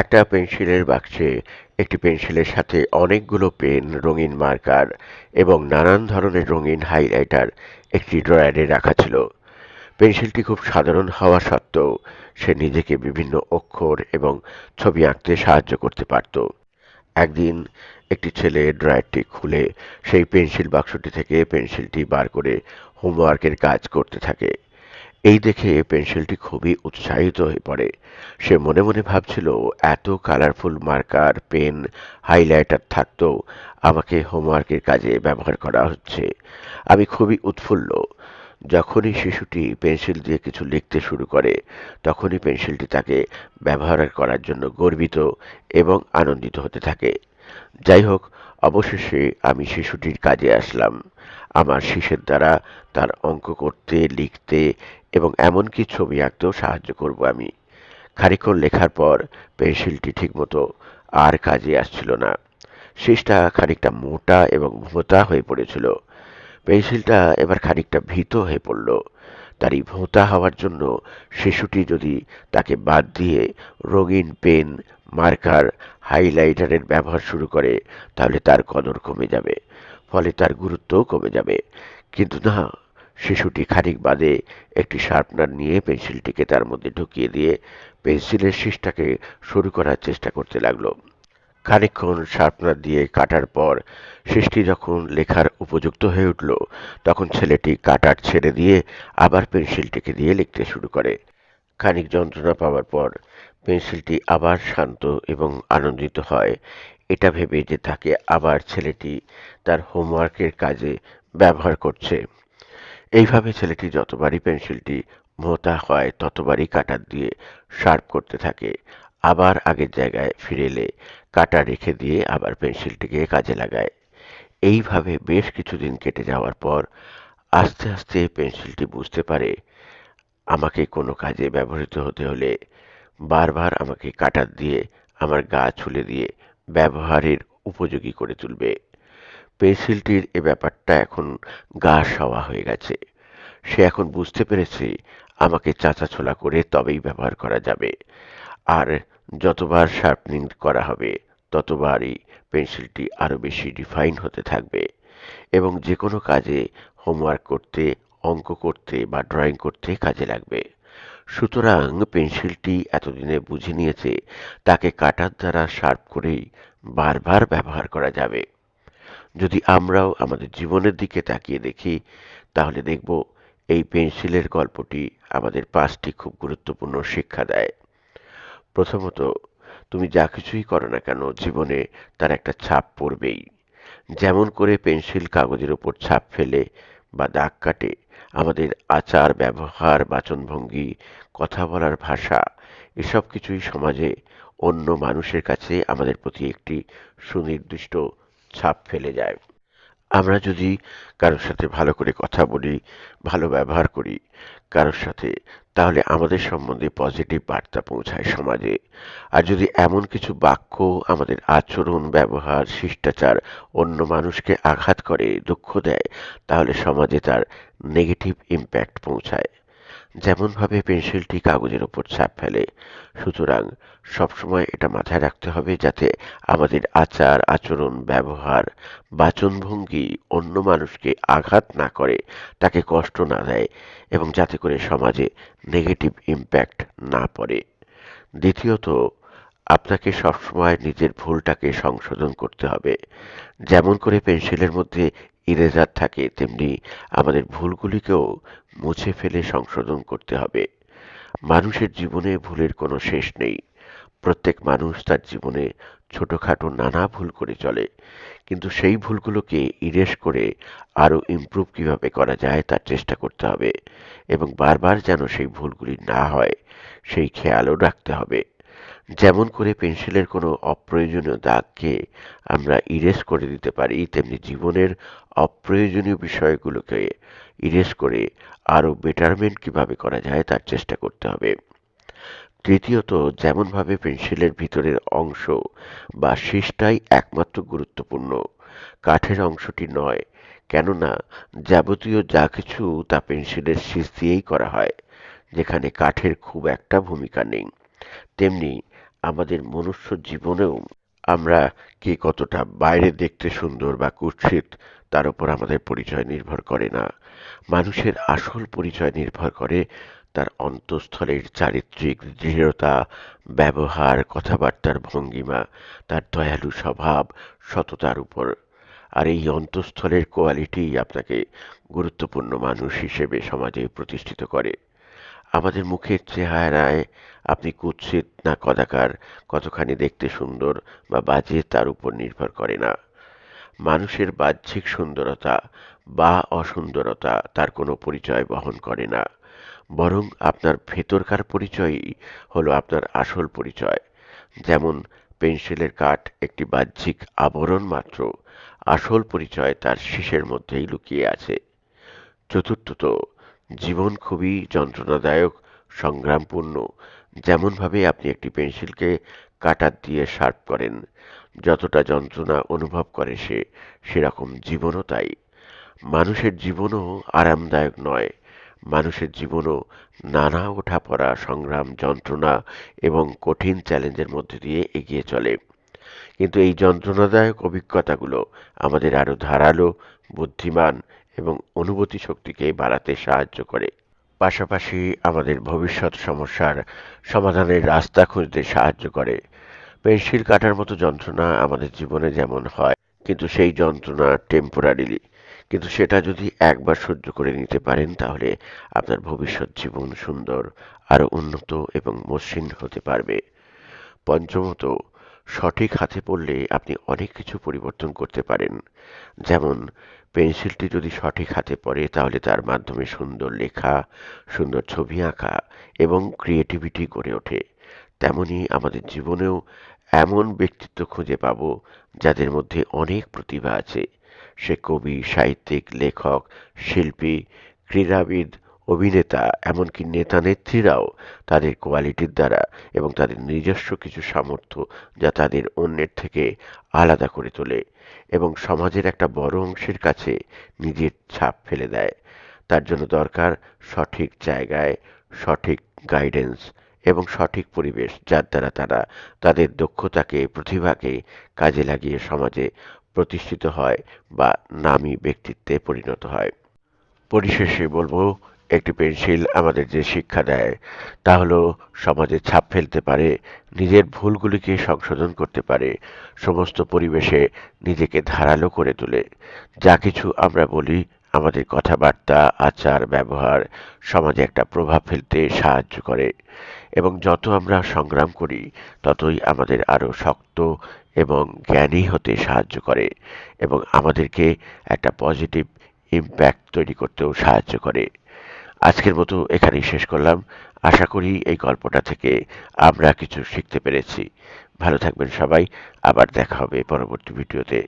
একটা পেন্সিলের বাক্সে, একটি পেন্সিলের সাথে অনেকগুলো পেন, রঙিন মার্কার এবং নানান ধরনের রঙিন হাইলাইটার একটি ড্রয়ারে রাখা ছিল। পেন্সিলটি খুব সাধারণ হওয়া সত্ত্বেও সে নিজেকে বিভিন্ন অক্ষর এবং ছবি আঁকতে সাহায্য করতে পারত। একদিন একটি ছেলে ড্রয়ারটি খুলে সেই পেন্সিল বাক্সটি থেকে পেন্সিলটি বার করে হোমওয়ার্কের কাজ করতে থাকে। এই দেখে পেন্সিলটি খুবই উৎসাহিত হয়ে পড়ে। সে মনে মনে ভাবছিল, এত কালারফুল মার্কার পেন হাইলাইটার থাকতেও আমাকে হোমওয়ার্কের কাজে ব্যবহার করা হচ্ছে। আমি খুবই উৎফুল্ল। যখনই শিশুটি পেন্সিল দিয়ে কিছু লিখতে শুরু করে, তখনই পেন্সিলটি তাকে ব্যবহার করার জন্য গর্বিত এবং আনন্দিত হতে থাকে। যাই হোক অবশেষে আমি শিশুটির কাজে আসলাম। আমার শিশের দ্বারা তার অঙ্ক করতে, লিখতে এবং এমনকি ছবি আঁকতেও সাহায্য করব আমি। খানিক্ষণ লেখার পর পেন্সিলটি ঠিকমতো আর কাজে আসছিল না। শেষটা খানিকটা মোটা এবং ভোঁতা হয়ে পড়েছিল। পেন্সিলটা এবার খানিকটা ভীত হয়ে পড়ল। তার এই ভোঁতা হওয়ার জন্য শিশুটি যদি তাকে বাদ দিয়ে রঙিন পেন, মার্কার, হাইলাইটারের ব্যবহার শুরু করে, তাহলে তার কদর কমে যাবে, ফলে তার গুরুত্বও কমে যাবে। কিন্তু না শিশুটি খানিক বাদে একটি শার্পনার নিয়ে পেন্সিলটিকে তার মধ্যে ঢুকিয়ে দিয়ে পেন্সিলের শীষটাকে শুরু করার চেষ্টা করতে লাগল। খানিক্ষণ শার্পনার দিয়ে কাটার পর শেষটি যখন লেখার উপযুক্ত হয়ে উঠল, তখন ছেলেটি কাটার ছেড়ে দিয়ে আবার পেন্সিলটিকে দিয়ে লিখতে শুরু করে। খানিক যন্ত্রণা পাওয়ার পর পেন্সিলটি আবার শান্ত এবং আনন্দিত হয়। এটা ভেবে যে তাকে আবার ছেলেটি তার হোমওয়ার্কের কাজে ব্যবহার করছে। এইভাবে ছেলেটি যতবারই পেন্সিলটি মোতা হয়, ততবারই কাটার দিয়ে শার্প করতে থাকে। আবার আগের জায়গায় ফিরে এলে কাটা রেখে দিয়ে আবার পেন্সিলটিকে কাজে লাগায়। এইভাবে বেশ কিছুদিন কেটে যাওয়ার পর আস্তে আস্তে পেন্সিলটি বুঝতে পারে আমাকে কোনো কাজে ব্যবহৃত হতে হলে বারবার আমাকে কাটার দিয়ে, আমার গা ছুলে দিয়ে ব্যবহারের উপযোগী করে তুলবে। পেন্সিলটির এ ব্যাপারটা এখন গা সওয়া হয়ে গেছে। সে এখন বুঝতে পেরেছে আমাকে চাচা ছোলা করে তবেই ব্যবহার করা যাবে। আর যতবার শার্পনিং করা হবে, ততবারই পেন্সিলটি আরও বেশি ডিফাইন হতে থাকবে এবং যে কোনো কাজে হোমওয়ার্ক করতে, অঙ্ক করতে বা ড্রয়িং করতে কাজে লাগবে। সুতরাং পেন্সিলটি এতদিনে বুঝে নিয়েছে, তাকে কাটার দ্বারা শার্প করেই বারবার ব্যবহার করা যাবে। যদি আমরাও আমাদের জীবনের দিকে তাকিয়ে দেখি, তাহলে দেখব এই পেন্সিলের গল্পটি আমাদের পাঁচটি খুব গুরুত্বপূর্ণ শিক্ষা দেয়। প্রথমত, তুমি যা কিছুই করো না কেন, জীবনে তার একটা ছাপ পড়বেই। যেমন করে পেন্সিল কাগজের ওপর ছাপ ফেলে বা দাগ কাটে, আমাদের আচার, ব্যবহার, বাচনভঙ্গি, কথা বলার ভাষা, এসব কিছুই সমাজে অন্য মানুষের কাছে আমাদের প্রতি একটি সুনির্দিষ্ট ছাপ ফেলে যায়। আমরা যদি কারোর সাথে ভালো করে কথা বলি, ভালো ব্যবহার করি কারোর সাথে, তাহলে আমাদের সম্বন্ধে পজিটিভ বার্তা পৌঁছায় সমাজে। আর যদি এমন কিছু বাক্য আমাদের আচরণ, ব্যবহার, শিষ্টাচার অন্য মানুষকে আঘাত করে, দুঃখ দেয়, তাহলে সমাজে তার নেগেটিভ ইম্প্যাক্ট পৌঁছায়। যেমনভাবে পেন্সিলটি কাগজের ওপর ছাপ ফেলে। সুতরাং সবসময় এটা মাথায় রাখতে হবে যাতে আমাদের আচার, আচরণ, ব্যবহার, বাচনভঙ্গি অন্য মানুষকে আঘাত না করে, তাকে কষ্ট না দেয় এবং যাতে করে সমাজে নেগেটিভ ইম্প্যাক্ট না পড়ে। দ্বিতীয়ত, আপনাকে সবসময় নিজের ভুলটাকে সংশোধন করতে হবে। যেমন করে পেন্সিলের মধ্যে ইরেজার থাকে, তেমনি আমাদের ভুলগুলিকেও মুছে ফেলে সংশোধন করতে হবে। মানুষের জীবনে ভুলের কোনো শেষ নেই। প্রত্যেক মানুষ তার জীবনে ছোটোখাটো নানা ভুল করে চলে, কিন্তু সেই ভুলগুলোকে ইরেস করে আরও ইমপ্রুভ কীভাবে করা যায় তার চেষ্টা করতে হবে এবং বারবার যেন সেই ভুলগুলি না হয়, সেই খেয়ালও রাখতে হবে। যেমন করে পেন্সিলের কোনো অপ্রয়োজনীয় দাগকে আমরা ইরেজ করে দিতে পারি, তেমনি জীবনের অপ্রয়োজনীয় বিষয়গুলোকে ইরেজ করে আরও বেটারমেন্ট কীভাবে করা যায় তার চেষ্টা করতে হবে। তৃতীয়ত, যেমনভাবে পেন্সিলের ভিতরের অংশ বা শেষটাই একমাত্র গুরুত্বপূর্ণ, কাঠের অংশটি নয়, কেননা যাবতীয় যা কিছু তা পেন্সিলের শেষ দিয়েই করা হয়, যেখানে কাঠের খুব একটা ভূমিকা নেই। তেমনি আমাদের মনুষ্য জীবনেও আমরা কে কতটা বাইরে দেখতে সুন্দর বা কুৎসিত, তার উপর আমাদের পরিচয় নির্ভর করে না। মানুষের আসল পরিচয় নির্ভর করে তার অন্তঃস্থলের চারিত্রিক দৃঢ়তা, ব্যবহার, কথাবার্তার ভঙ্গিমা, তার দয়ালু স্বভাব, সততার উপর। আর এই অন্তঃস্থলের কোয়ালিটি আপনাকে গুরুত্বপূর্ণ মানুষ হিসেবে সমাজে প্রতিষ্ঠিত করে। আমাদের মুখের চেহারায় আপনি কুৎসিত না কদাকার, কতখানি দেখতে সুন্দর বা বাজে তার উপর নির্ভর করে না। মানুষের বাহ্যিক সুন্দরতা বা অসুন্দরতা তার কোনো পরিচয় বহন করে না। বরং আপনার ভেতরকার পরিচয়ই হলো আপনার আসল পরিচয়। যেমন পেন্সিলের কাঠ একটি বাহ্যিক আবরণ মাত্র, আসল পরিচয় তার শীষের মধ্যেই লুকিয়ে আছে। চতুর্থত জীবন খুবই যন্ত্রণাদায়ক, সংগ্রামপূর্ণ। যেমনভাবে আপনি একটি পেন্সিলকে কাটার দিয়ে শার্প করেন, যতটা যন্ত্রণা অনুভব করে সে, সেরকম জীবনও তাই। মানুষের জীবনও আরামদায়ক নয়। মানুষের জীবনও নানা ওঠা ওঠাপড়া, সংগ্রাম, যন্ত্রণা এবং কঠিন চ্যালেঞ্জের মধ্যে দিয়ে এগিয়ে চলে। কিন্তু এই যন্ত্রণাদায়ক অভিজ্ঞতাগুলো আমাদের আরও ধারালো, বুদ্ধিমান এবং অনুভূতি শক্তিকে বাড়াতে সাহায্য করে। পাশাপাশি আমাদের ভবিষ্যৎ সমস্যার সমাধানের রাস্তা খুঁজতে সাহায্য করে। পেন্সিল কাটার মতো যন্ত্রণা আমাদের জীবনে যেমন হয়, কিন্তু সেই যন্ত্রণা টেম্পোরারিলি কিন্তু সেটা যদি একবার সহ্য করে নিতে পারেন, তাহলে আপনার ভবিষ্যৎ জীবন সুন্দর, আরও উন্নত এবং মসৃণ হতে পারবে। পঞ্চমত সঠিক হাতে পড়লে আপনি অনেক কিছু পরিবর্তন করতে পারেন। যেমন, পেন্সিলটি যদি সঠিক হাতে পড়ে, তাহলে তার মাধ্যমে সুন্দর লেখা, সুন্দর ছবি আঁকা এবং ক্রিয়েটিভিটি গড়ে ওঠে। তেমনি আমাদের জীবনেও এমন ব্যক্তিত্ব খুঁজে পাব যাদের মধ্যে অনেক প্রতিভা আছে। সে কবি, সাহিত্যিক, লেখক, শিল্পী, ক্রীড়াবিদ অভিনেতা এমনকি নেতা নেত্রীরাও তাদের কোয়ালিটির দ্বারা এবং তাদের নিজস্ব কিছু সামর্থ্য যা তাদের অন্যের থেকে আলাদা করে তোলে এবং সমাজের একটা বড় অংশের কাছে নিজের ছাপ ফেলে দেয়। তার জন্য দরকার সঠিক জায়গায় সঠিক গাইডেন্স এবং সঠিক পরিবেশ, যার দ্বারা তারা তাদের দক্ষতাকে, প্রতিভাকে কাজে লাগিয়ে সমাজে প্রতিষ্ঠিত হয় বা নামী ব্যক্তিত্বে পরিণত হয়। পরিশেষে বলব একটি পেন্সিল আমাদের যে শিক্ষা দেয়, তা হলো সমাজে ছাপ ফেলতে পারে, নিজের ভুলগুলিকে সংশোধন করতে পারে, সমস্ত পরিবেশে নিজেকে ধারালো করে তোলে। যা কিছু আমরা বলি আমাদের কথাবার্তা, আচার, ব্যবহার সমাজে একটা প্রভাব ফেলতে সাহায্য করে। এবং যত আমরা সংগ্রাম করি, ততই আমাদের আরও শক্ত এবং জ্ঞানী হতে সাহায্য করে এবং আমাদেরকে একটা পজিটিভ ইম্প্যাক্ট তৈরি করতেও সাহায্য করে। আজকের মতো এখানেই শেষ করলাম। আশা করি এই গল্পটা থেকে আমরা কিছু শিখতে পেরেছি। ভালো থাকবেন সবাই। আবার দেখা হবে পরবর্তী ভিডিওতে।